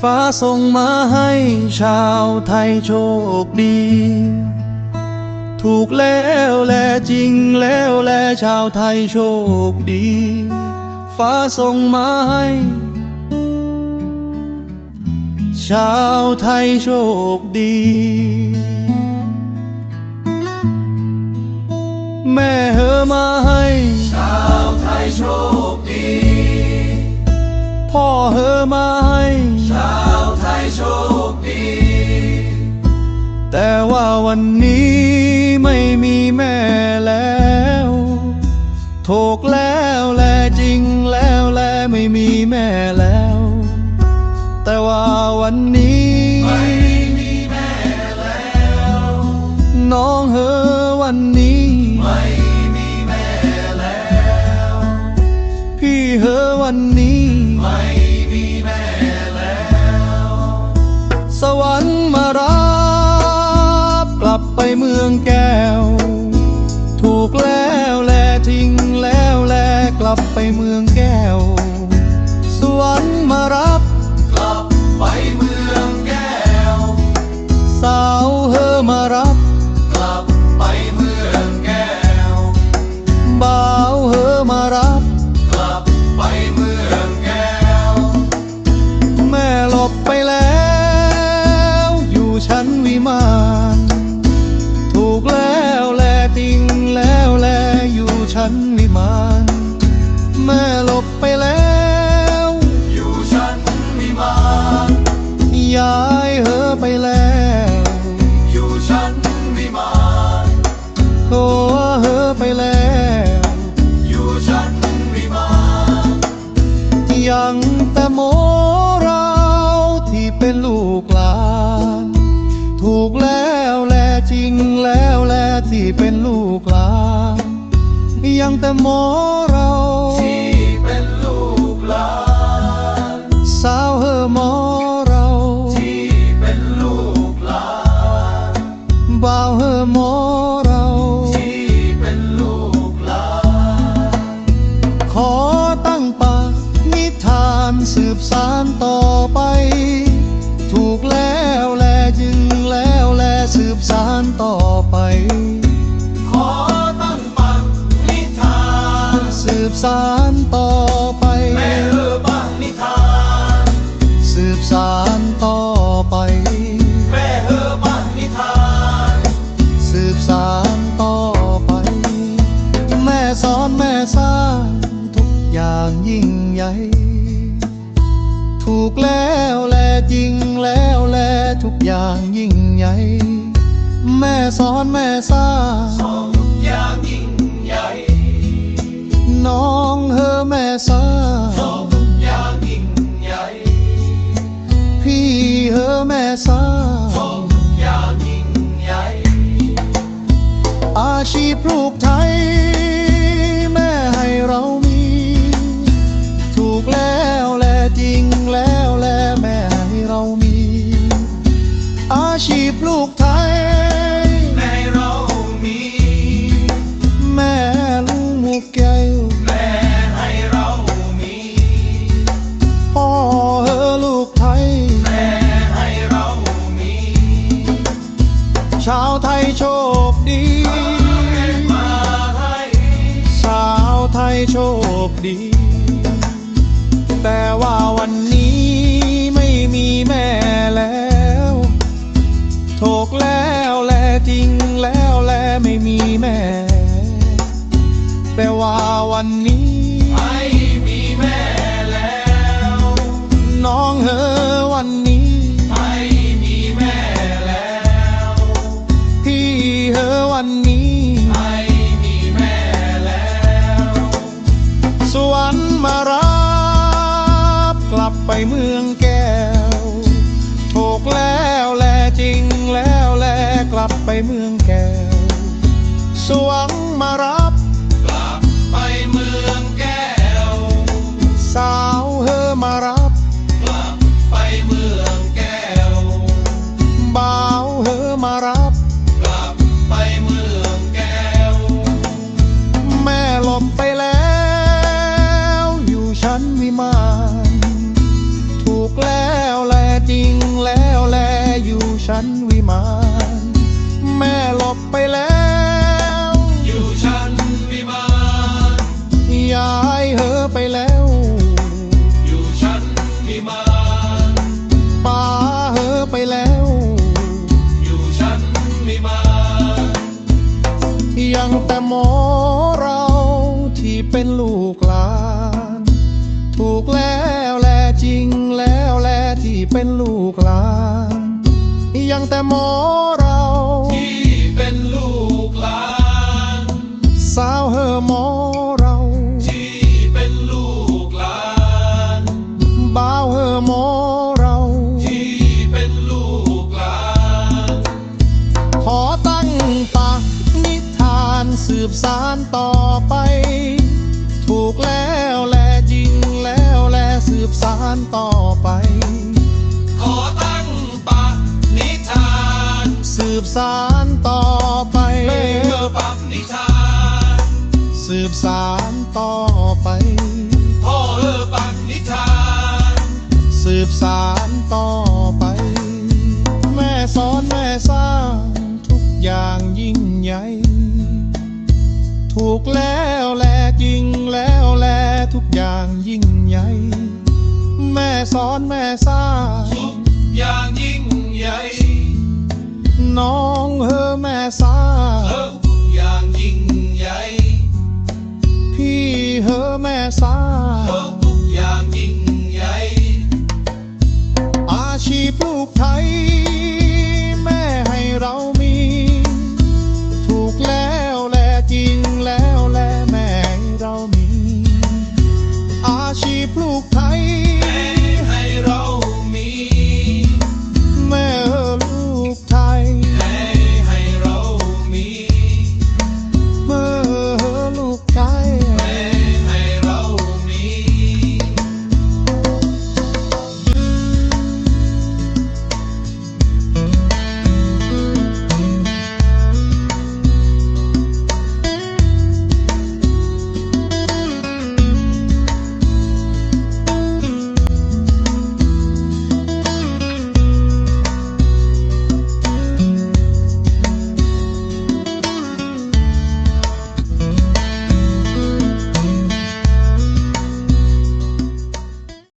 ฟ้าส่งมาให้ชาวไทยโชคดี ถูกแล้วแลจริงแล้วแลชาวไทยโชคดี ฟ้าส่งมาให้ ชาวไทยโชคดี แม่เฮอมาให้ ถูกแล้วแลจริงแล้วแลไม่มีแม่แล้ว แต่ว่าวันนี้ไม่มีแม่แล้ว น้องเฮอวันนี้ไม่มีแม่แล้ว พี่เฮอวันนี้ไม่มีแม่แล้ว สวรรค์มารับ กลับไปเมืองแก้ว ถูกแล้ว ลับไปเมืองแก้ว สวรรค์มารับ ยังแต่โมเรา ที่เป็นลูกหลานสาวเฮอหมอเรา ที่เป็นลูกหลานบ่าวเฮอหมอเรา ที่เป็นลูกหลานขอตั้งปากนิทานสืบสานต่อไป ถูกแล้ว สืบสานต่อไป แม่เออบ้างนิทาน สืบสานต่อไป แม่เออบ้างนิทาน สืบสานต่อไป แม่สอนแม่สร้างทุกอย่างยิ่งใหญ่ ถูกแล้วแลจริงแล้วแลทุกอย่างยิ่งใหญ่ แม่สอนแม่สร้างทุกอย่าง น้องเฮอแม่สร้างทุกอย่างยิ่งใหญ่ พี่เฮอแม่สร้างทุกอย่างยิ่งใหญ่ อาชีพลูกไทย โชคดี สาวไทยโชคดี แต่ว่าวันนี้ไม่มีแม่แล้วถูกแล้วแลจริงแล้วแลไม่มีแม่ แต่ว่าวันนี้ มารับกลับไปเมืองแก้วถูกแล้วแลจริงแล้วแลกลับไปเมืองแก้ว สวงมารับ เป็นลูกหลาน ยังแต่หมอ สืบสารต่อไปเพื่อปักนิทานสืบสารต่อไปพ่อเออปักนิทานสืบสารต่อไป แม่สอนแม่สร้างทุกอย่างยิ่งใหญ่ ถูกแล้วแลจริงแล้วแลทุกอย่างยิ่งใหญ่ แม่สอนแม่สร้างทุกอย่างยิ่งใหญ่ น้องเฮอแม่สาเออทุกอย่างยิ่งใหญ่ พี่เฮอแม่สา